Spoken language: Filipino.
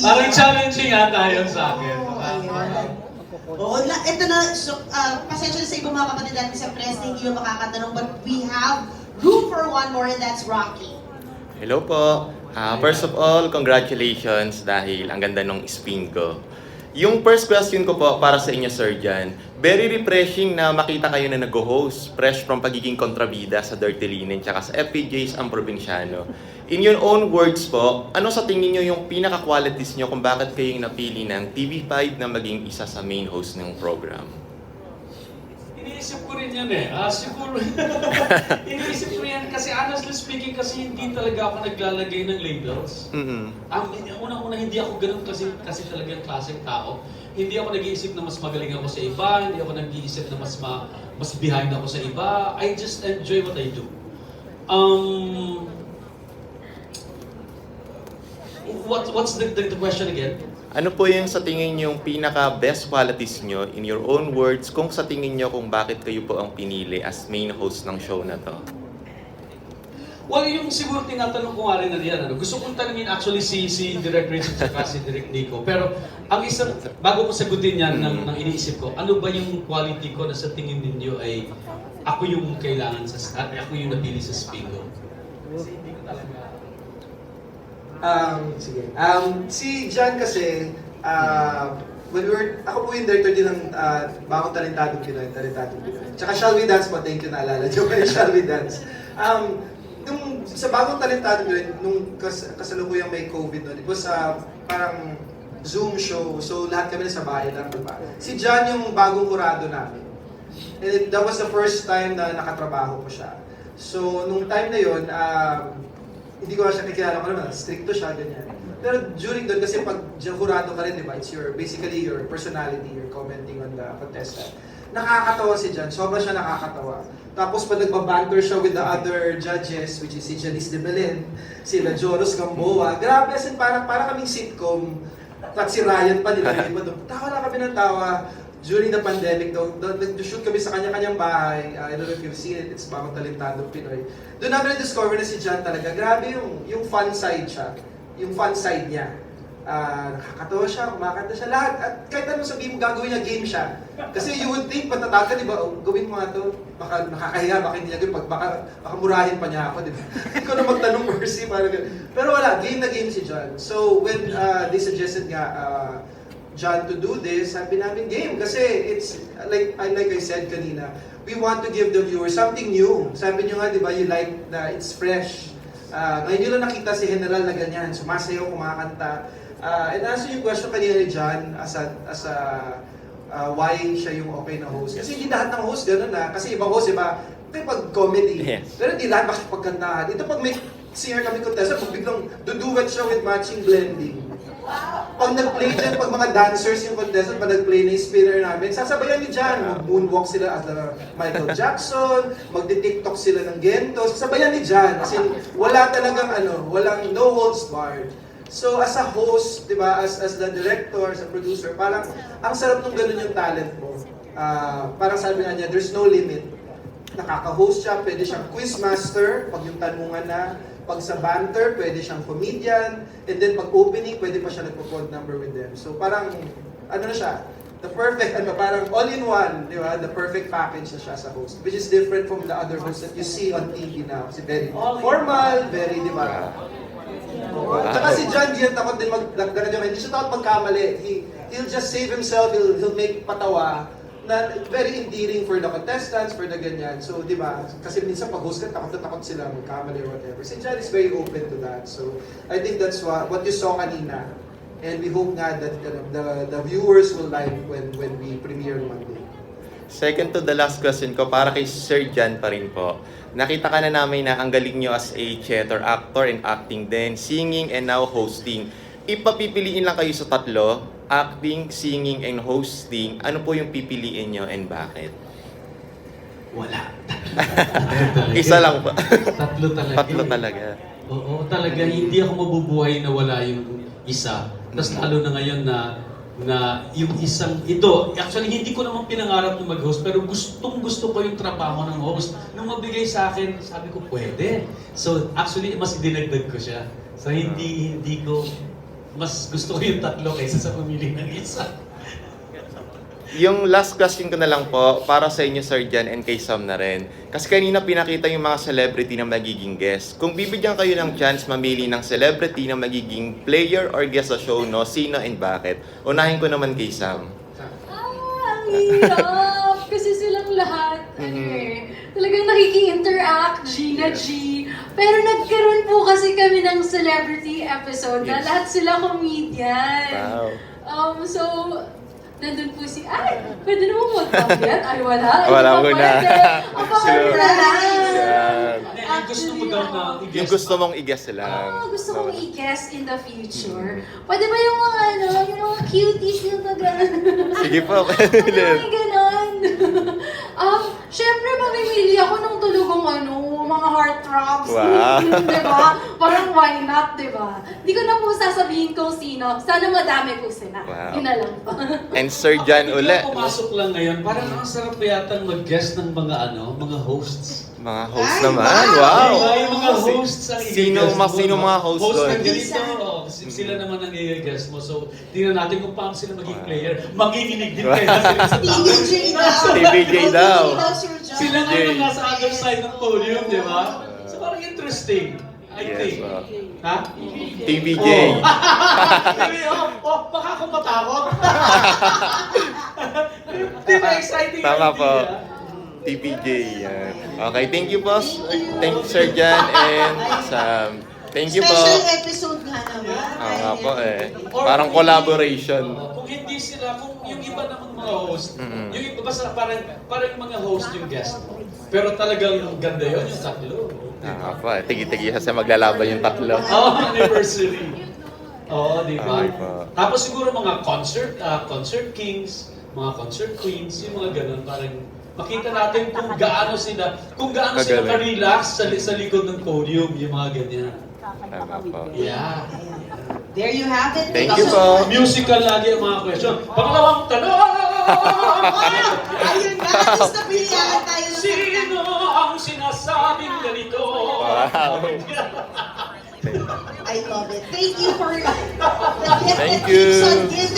Parang challenging ata yun sa akin. Oo, na, ito na, so, uh, pasensya na sa ibang mga kapatid natin sa press na hindi ba makakatanong, but we have room for one more and that's Rocky. Hello po. Ah, first of all, congratulations dahil ang ganda ng spin ko. Yung first question ko po para sa inyo, Sir Jan, very refreshing na makita kayo na nag-host, fresh from pagiging kontrabida sa Dirty Linen tsaka sa FPJs ang probinsyano. In your own words po, ano sa tingin nyo yung pinaka-qualities nyo kung bakit kayo yung napili ng TV5 na maging isa sa main host ng program? Iniisip ko rin yan eh. Ah, siguro, iniisip ko yan kasi honestly speaking kasi hindi talaga ako naglalagay ng labels. mm Ang unang-una hindi ako ganun kasi kasi talagang klaseng tao. Hindi ako nag-iisip na mas magaling ako sa iba, hindi ako nag-iisip na mas ma, mas behind ako sa iba. I just enjoy what I do. Um What what's the, the, the question again? Ano po yung sa tingin nyo yung pinaka-best qualities nyo in your own words kung sa tingin nyo kung bakit kayo po ang pinili as main host ng show na to? Well, yung siguro tinatanong ko nga rin na yan, ano, gusto kong tanungin actually si, si Direk Richard at si Direk Nico. Pero ang isang, bago ko sagutin yan ng, ng iniisip ko, ano ba yung quality ko na sa tingin ninyo ay ako yung kailangan sa, ako yung napili sa Spingo? Kasi hindi talaga... Um, sige. Um, si John kasi, uh, when we were, ako po yung director din ng uh, Bagong Talentadong Pinoy, Talentadong Pinoy. Tsaka Shall We Dance po, thank you naalala. Joke kayo, Shall We Dance. Um, nung, sa Bagong Talentadong Pinoy, nung kas, kasalukuyang may COVID noon, it was uh, parang Zoom show, so lahat kami nasa bahay lang, di ba? Si John yung bagong kurado namin. And that was the first time na nakatrabaho ko siya. So, nung time na yun, um, hindi ko na siya kakilala ko naman, stricto siya, ganyan. Pero during doon, kasi pag jurado ka rin, di ba, it's your, basically your personality, you're commenting on the contestant. Nakakatawa si Jan, sobra siya nakakatawa. Tapos pag nagbabanter siya with the other judges, which is si Janice de Belen, sila Joros Gamboa, grabe, as in, parang, parang kaming sitcom, at si Ryan pa, di ba, di ba, tawa lang kami ng tawa, during the pandemic, daw, nag-shoot kami sa kanya-kanyang bahay. Uh, I don't know if you've seen it, it's Bagong Talentado Pinoy. Doon namin na-discover na si John talaga, grabe yung, yung fun side siya. Yung fun side niya. Ah, nakakatawa siya, kumakanta siya, lahat. At kahit anong sabihin mo, gagawin niya game siya. Kasi you would think, matatag ka, di ba, oh, gawin mo nga to, baka nakakahiya, baka hindi niya gawin, pag, baka, baka murahin pa niya ako, di ba? Ko na magtanong mercy, parang ganun. Pero wala, game na game si John. So, when uh, they suggested nga, uh, John to do this, sabi namin game kasi it's like like I said kanina, we want to give the viewers something new. Sabi niyo nga, 'di ba, you like na it's fresh. Uh, ngayon nyo lang nakita si General na ganyan, sumasayaw, kumakanta. Uh, and answer yung question kanina ni John as a, as a uh, why siya yung okay na host. Kasi hindi lahat ng host gano'n na. Kasi ibang host, iba, may pag-comedy. Yes. Pero hindi lahat makipagkantahan. Ito pag may singer kami contestant, pag biglang duduet siya with matching blending. Pag nag-play dyan, pag mga dancers yung contestant, pag nag-play na yung spinner namin, sasabayan ni Jan. Mag-moonwalk sila as the Michael Jackson, magdi-tiktok sila ng gento, sasabayan ni Jan. Kasi wala talagang ano, walang no holds barred. So as a host, di ba, as, as the director, as a producer, parang ang sarap nung ganun yung talent mo. Ah, parang sabi nga niya, there's no limit nakaka-host siya, pwede siyang quizmaster, pag yung tanungan na, pag sa banter, pwede siyang comedian, and then pag opening, pwede pa siya nagpo-prod number with them. So parang, ano na siya, the perfect, ano, parang all-in-one, di ba? The perfect package na siya sa host. Which is different from the other hosts that you see on TV now. Kasi very formal, very, di ba? Oo. Tsaka si John, di yan takot din mag, ganun yung, hindi siya takot magkamali. He, he'll just save himself, he'll, he'll make patawa na very endearing for the contestants, for the ganyan. So, di ba? Kasi minsan pag host ka, takot na takot sila magkamali or whatever. Si John is very open to that. So, I think that's what, what you saw kanina. And we hope nga that uh, the, the viewers will like when when we premiere Monday. Second to the last question ko, para kay Sir Jan pa rin po. Nakita ka na namin na ang galing nyo as a theater actor and acting din, singing and now hosting. Ipapipiliin lang kayo sa tatlo, acting, singing, and hosting. Ano po yung pipiliin nyo and bakit? Wala. Isa lang po. Tatlo talaga. Tatlo talaga. Oo, talaga hindi ako mabubuhay na wala yung isa. Tapos lalo na ngayon na na yung isang ito, actually hindi ko naman pinangarap na mag-host pero gustong gusto ko yung trabaho ng host. Nung mabigay sa akin, sabi ko pwede. So actually mas dinagdag ko siya. So hindi hindi ko mas gusto ko yung tatlo kaysa sa pumili ng isa. Yung last question ko na lang po, para sa inyo Sir Jan and kay Sam na rin. Kasi kanina pinakita yung mga celebrity na magiging guest. Kung bibigyan kayo ng chance mamili ng celebrity na magiging player or guest sa show, no, sino and bakit? Unahin ko naman kay Sam. Ah, ang hirap! Kasi silang lahat, ano Mhm. eh, talagang nakiki-interact, Gina G. Pero nagkaroon po kasi kami ng celebrity episode na Yes. lahat sila comedian. Wow. Um, so, nandun po si, ay, pwede naman mag-comment? Ay, wala. Ay, Wala ba muna. pwede? Ang pangalan. Yan. Hindi, yung gusto mo daw na i-guess. Yung gusto mong i-guess lang. Ah, gusto kong i-guess in the future. Pwede ba yung mga ano, yung mga cuties yung na gano'n? Sige po. Ano may ganon? um, Siyempre, mamimili ako ng tulugong ano, mga heartthrobs. Wow. diba? Parang why not, diba? Hindi ko na po sasabihin kung sino. Sana madami po sila. Wow. Yun na lang po. and Sir Jan Ako, uli. pumasok lang ngayon, parang ang sarap yata mag-guest ng mga ano, mga hosts. Mga host Ay, naman. wow. Wow. Diba, yung mga hosts ang Sino, i-guest mas mo, sino no? mga host Host doon? ng ganito, oh, si- sila naman ang i-guest mo. So, tingnan natin kung paano sila maging Wow. player. Manginginig din sila sa TVJ daw. TVJ daw. TVJ daw, Sir John. Sila nga yung nasa other side ng podium, di ba? So, parang interesting. I Yes, think. wow. Ha? TVJ. Oh. Sabi, oh, oh, baka ako matakot. Di ba exciting? Tama idea? po. TVJ. Yan. Okay, thank you po. Thank you Sir Jan and Sam. Thank you po. Special episode. Oo nga po eh. Or Parang kung collaboration. hindi- oo, kung hindi sila, kung yung iba namang mga host, Mm-mm. yung iba basta parang, parang mga host yung guest. Pero talagang ganda yun, yung tatlo. Tama po eh. Tigi-tigi sa maglalaban yung tatlo. Oh, anniversary. Oo, di ba? Tapos siguro mga concert, ah, concert kings, mga concert queens, yung mga ganun, parang makita natin kung gaano sila, kung gaano sila Kagaling. ka-relax sa, li- sa likod ng podium, yung mga ganyan. Tama po. Yeah. There you have it. Thank you po. Musical lagi ang mga question. Pangalawang tanong! Ayun na, at least napilihan tayo Sino ang sinasabing ganito? Wow. I love it. Thank you for the gift Thank that keeps you. on giving.